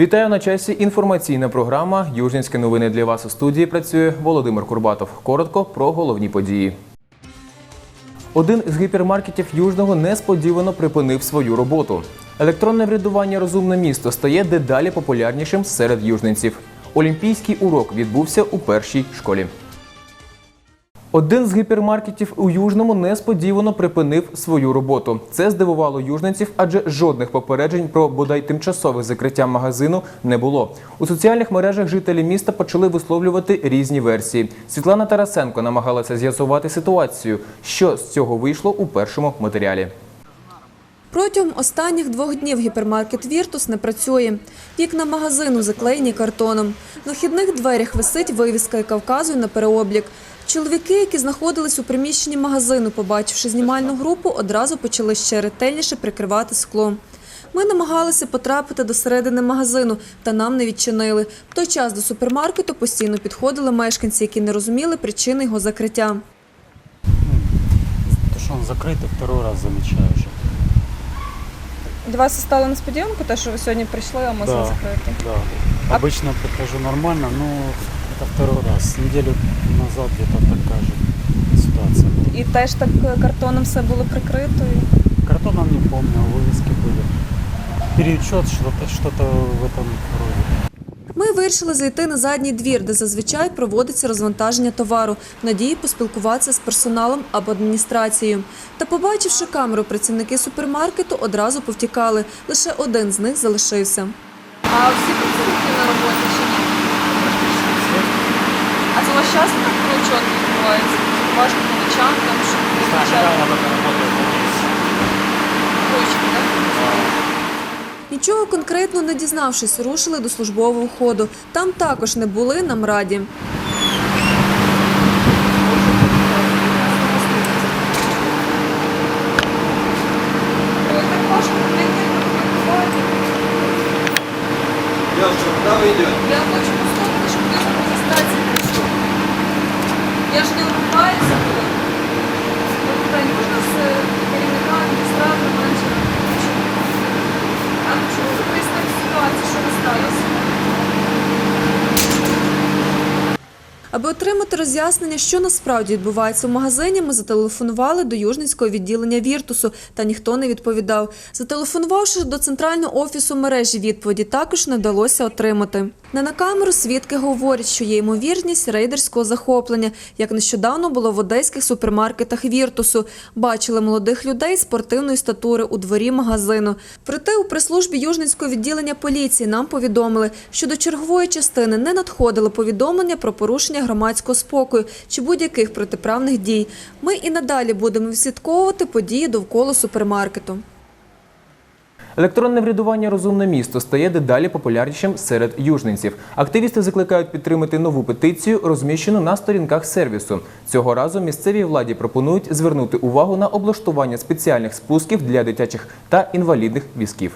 Вітаю на часі. Інформаційна програма Южнінські новини для вас у студії працює Володимир Курбатов. Коротко про головні події. Один з гіпермаркетів Южного несподівано припинив свою роботу. Електронне врядування Розумне місто стає дедалі популярнішим серед южненців. Олімпійський урок відбувся у першій школі. Один з гіпермаркетів у Южному несподівано припинив свою роботу. Це здивувало южненців, адже жодних попереджень про бодай тимчасове закриття магазину не було. У соціальних мережах жителі міста почали висловлювати різні версії. Світлана Тарасенко намагалася з'ясувати ситуацію, що з цього вийшло у першому матеріалі. Протягом останніх двох днів гіпермаркет Віртус не працює. Вікна магазину заклеєні картоном. На вхідних дверях висить вивіска, яка вказує на переоблік. Чоловіки, які знаходились у приміщенні магазину, побачивши знімальну групу, одразу почали ще ретельніше прикривати скло. Ми намагалися потрапити до середини магазину, та нам не відчинили. В той час до супермаркету постійно підходили мешканці, які не розуміли причини його закриття. То, что он закрытый, второй раз замечаю уже. Для вас це стало несподіванкою, те, що ви сьогодні прийшли, а магазин Да. закритий? Да. Обычно прихожу нормально, но это второй раз. Неделю назад где-то такая же ситуация. І теж так е, картоном все було прикрито. і- Картоном не помню, вывески были. Переучет, что-то что в этом роде. Ми вирішили зайти на задній двір, де зазвичай проводиться розвантаження товару, в надії поспілкуватися з персоналом або адміністрацією. Та, побачивши камеру, працівники супермаркету одразу повтікали. Лише один з них залишився. А всі часто так відбувається? Важко по ночам, там, щоб точки, так? Нічого конкретно не дізнавшись, рушили до службового ходу. Там також не були нам раді. Ой, так Я ж не врубаюся тут. Питання можна з е, керівника, адміністратора, менеджера? А чому ви представте ситуацію, що ви сталося? Аби отримати роз'яснення, що насправді відбувається в магазині, ми зателефонували до Южницького відділення Віртусу, та ніхто не відповідав. Зателефонувавши до центрального офісу мережі, відповіді також не вдалося отримати. Не на камеру свідки говорять, що є ймовірність рейдерського захоплення, як нещодавно було в одеських супермаркетах Віртусу. Бачили молодих людей спортивної статури у дворі магазину. Проте у прес-службі Южницького відділення поліції нам повідомили, що до чергової частини не надходили повідомлення про порушення громадського спокою чи будь-яких протиправних дій. Ми і надалі будемо відслідковувати події довкола супермаркету. Електронне врядування Розумне місто стає дедалі популярнішим серед южненців. Активісти закликають підтримати нову петицію, розміщену на сторінках сервісу. Цього разу місцевій владі пропонують звернути увагу на облаштування спеціальних спусків для дитячих та інвалідних візків.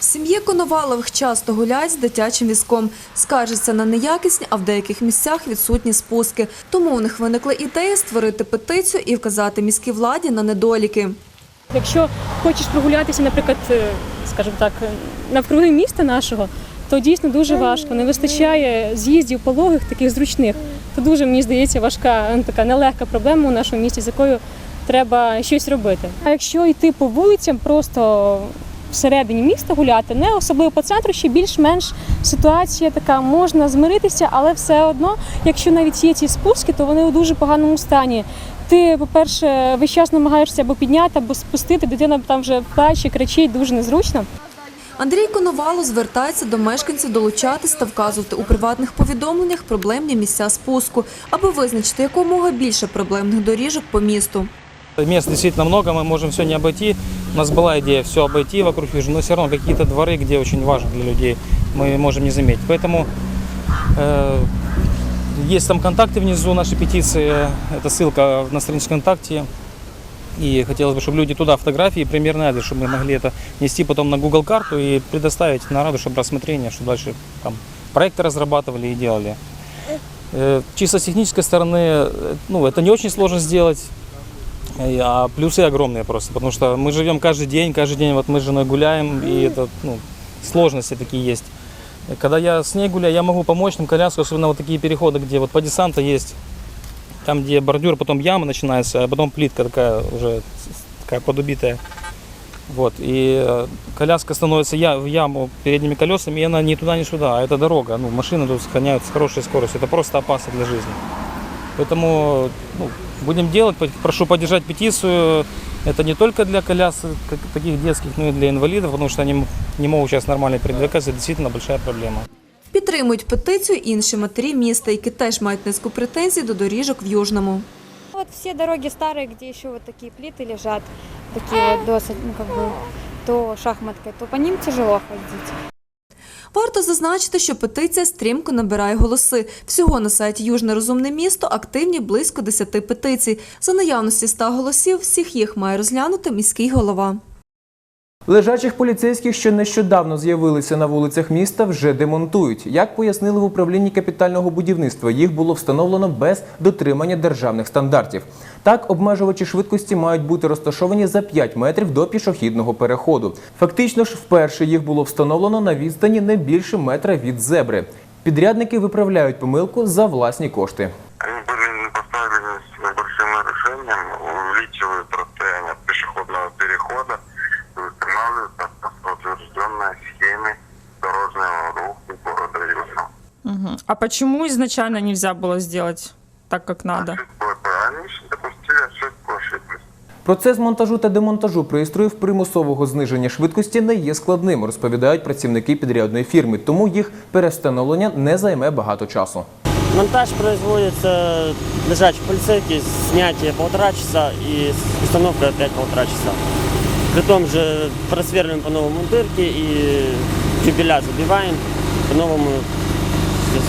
В сім'ї Коновалових часто гуляють з дитячим візком. Скаржаться на неякісні, а в деяких місцях відсутні спуски. Тому у них виникла ідея створити петицію і вказати міській владі на недоліки. Якщо хочеш прогулятися, наприклад, е, скажімо так, е, навкруги міста нашого, то дійсно дуже важко. Не вистачає з'їздів пологих, таких зручних. Це дуже, мені здається, важка ну, така нелегка проблема у нашому місті, з якою треба щось робити. А якщо йти по вулицям, просто всередині міста гуляти, не особливо по центру, ще більш-менш ситуація така, можна змиритися, але все одно, якщо навіть є ці спуски, то вони у дуже поганому стані. Ти, по-перше, весь час намагаєшся або підняти, або спустити, дитина там вже плаче, кричить, дуже незручно. Андрій Коновало звертається до мешканців долучатись та вказувати у приватних повідомленнях проблемні місця спуску, аби визначити якомога більше проблемних доріжок по місту. Мест действительно много, мы можем все не обойти. У нас была идея все обойти вокруг Южного, но все равно какие-то дворы, где очень важно для людей, мы можем не заметить. Поэтому э, есть там контакты внизу нашей петиции, это ссылка на страницу ВКонтакте. И хотелось бы, чтобы люди туда фотографии, примерный адрес, чтобы мы могли это нести потом на Google карту и предоставить на радушу рассмотрения, что дальше там проекты разрабатывали и делали. Э, Чисто с технической стороны, э, ну, это не очень сложно сделать. А плюсы огромные просто, потому что мы живем каждый день, каждый день вот мы с женой гуляем, и это, ну, сложности такие есть. Когда я с ней гуляю, я могу помочь им коляску, особенно вот такие переходы, где вот по десанту есть, там где бордюр, потом яма начинается, а потом плитка такая уже такая подубитая. Вот, и э, коляска становится я, в яму передними колесами, и она ни туда, ни сюда, а это дорога. Ну, машины тут сохраняют с хорошей скоростью, это просто опасно для жизни. Поэтому ну, будем делать, По- прошу поддержать петицию. Это не только для колясок как таких детских, но и для инвалидов, потому что они м- не могут сейчас нормально передвигаться, это действительно большая проблема. Підтримують петицію інші матері міста, які теж мають низку претензій до доріжок в Южному. Вот все дороги старые, где еще вот такие плиты лежат, такие вот досок, ну как бы, то шахматкой, то по ним тяжело ходить. Варто зазначити, що петиція стрімко набирає голоси. Всього на сайті Южне розумне місто активні близько 10 петицій. За наявності 100 голосів всіх їх має розглянути міський голова. Лежачих поліцейських, що нещодавно з'явилися на вулицях міста, вже демонтують. Як пояснили в управлінні капітального будівництва, їх було встановлено без дотримання державних стандартів. Так, обмежувачі швидкості мають бути розташовані за 5 метрів до пішохідного переходу. Фактично ж, вперше їх було встановлено на відстані не більше метра від зебри. Підрядники виправляють помилку за власні кошти. А почему изначально нельзя было сделать так, как надо? Они допустили ошибку, ошиблись. Процес монтажу та демонтажу пристроїв примусового зниження швидкості не є складним, розповідають працівники підрядної фірми, тому їх перевстановлення не займе багато часу. Монтаж производится лежачих полицейских, снятие полтора часа и установка опять полтора часа. При том же просверливаем по-новому дырки и тюбеля забиваем, по-новому все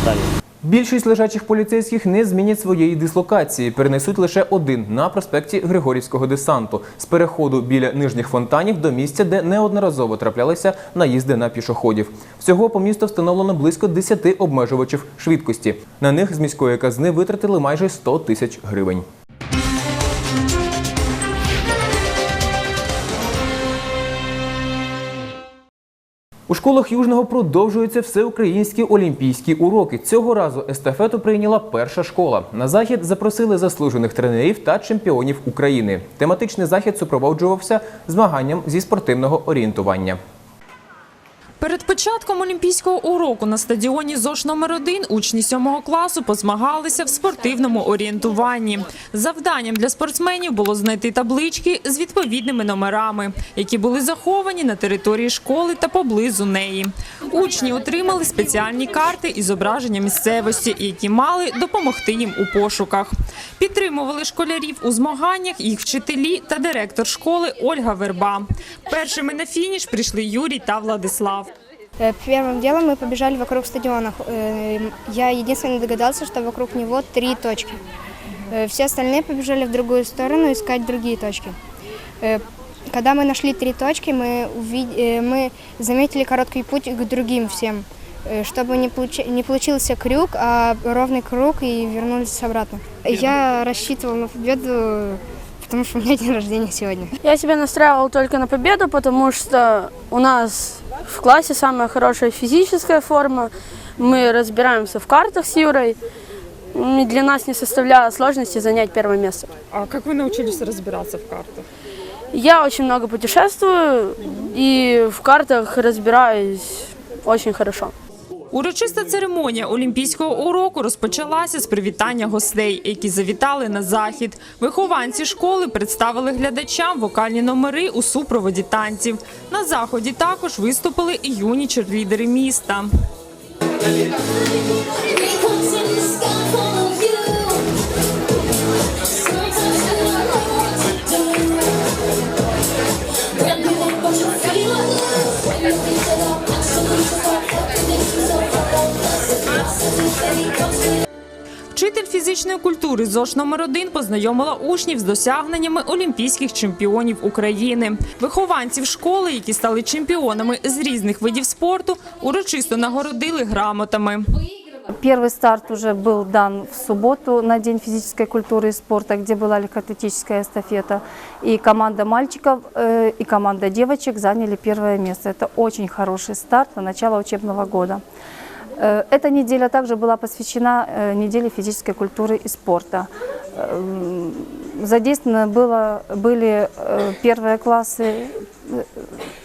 ставим. Більшість лежачих поліцейських не змінять своєї дислокації, перенесуть лише один на проспекті Григорівського десанту з переходу біля нижніх фонтанів до місця, де неодноразово траплялися наїзди на пішоходів. Всього по місту встановлено близько 10 обмежувачів швидкості. На них з міської казни витратили майже 100 тисяч гривень. У школах Южного продовжуються всеукраїнські олімпійські уроки. Цього разу естафету прийняла перша школа. На захід запросили заслужених тренерів та чемпіонів України. Тематичний захід супроводжувався змаганням зі спортивного орієнтування. Перед початком олімпійського уроку на стадіоні ЗОШ номер 1 учні 7 класу позмагалися в спортивному орієнтуванні. Завданням для спортсменів було знайти таблички з відповідними номерами, які були заховані на території школи та поблизу неї. Учні отримали спеціальні карти із зображення місцевості, які мали допомогти їм у пошуках. Підтримували школярів у змаганнях їх вчителі та директор школи Ольга Верба. Першими на фініш прийшли Юрій та Владислав. Э, Первым делом мы побежали вокруг стадиона. Э, Я единственный догадался, что вокруг него три точки. Э, Все остальные побежали в другую сторону искать другие точки. Э, Когда мы нашли три точки, мы, увид- э, мы заметили короткий путь к другим всем, э, Чтобы не, получи- не получился крюк, а ровный круг и вернулись обратно. Я рассчитывал на победу, потому что у меня день рождения сегодня. Я себя настраивал только на победу, потому что у нас в классе самая хорошая физическая форма. Мы разбираемся в картах с Юрой. Для нас не составляло сложности занять первое место. А как вы научились разбираться в картах? Я очень много путешествую и в картах разбираюсь очень хорошо. Урочиста церемонія олімпійського уроку розпочалася з привітання гостей, які завітали на захід. Вихованці школи представили глядачам вокальні номери у супроводі танців. На заході також виступили і юні черлідери міста. Вчитель фізичної культури ЗОШ номер 1 познайомила учнів з досягненнями олімпійських чемпіонів України. Вихованців школи, які стали чемпіонами з різних видів спорту, урочисто нагородили грамотами. Первый старт уже был дан в субботу на День физической культуры и спорта, где была легкоатлетическая эстафета. И команда мальчиков э, и команда девочек заняли первое место. Это очень хороший старт на начало учебного года. Э, Эта неделя также была посвящена э, неделе физической культуры и спорта. Эм, Задействованы было, были э, первые классы, э,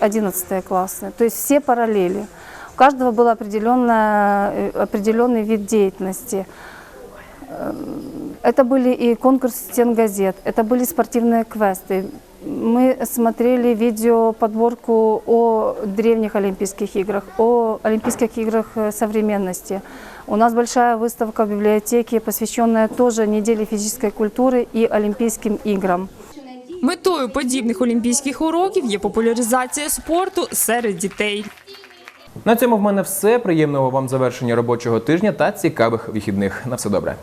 одиннадцатые классы, то есть все параллели. У каждого был определенно, э, определенный вид деятельности. Эм, Это были и конкурсы стен газет, это были спортивные квесты. Мы смотрели видео подборку о древних Олимпийских играх, о Олимпийских играх э, современности. У нас большая выставка в библиотеке, посвященная тоже неделе физической культуры и Олимпийским играм. Метою подібних олімпійських уроків є популяризація спорту серед дітей. На цьому в мене все. Приємного вам завершення робочого тижня та цікавих вихідних. На все добре.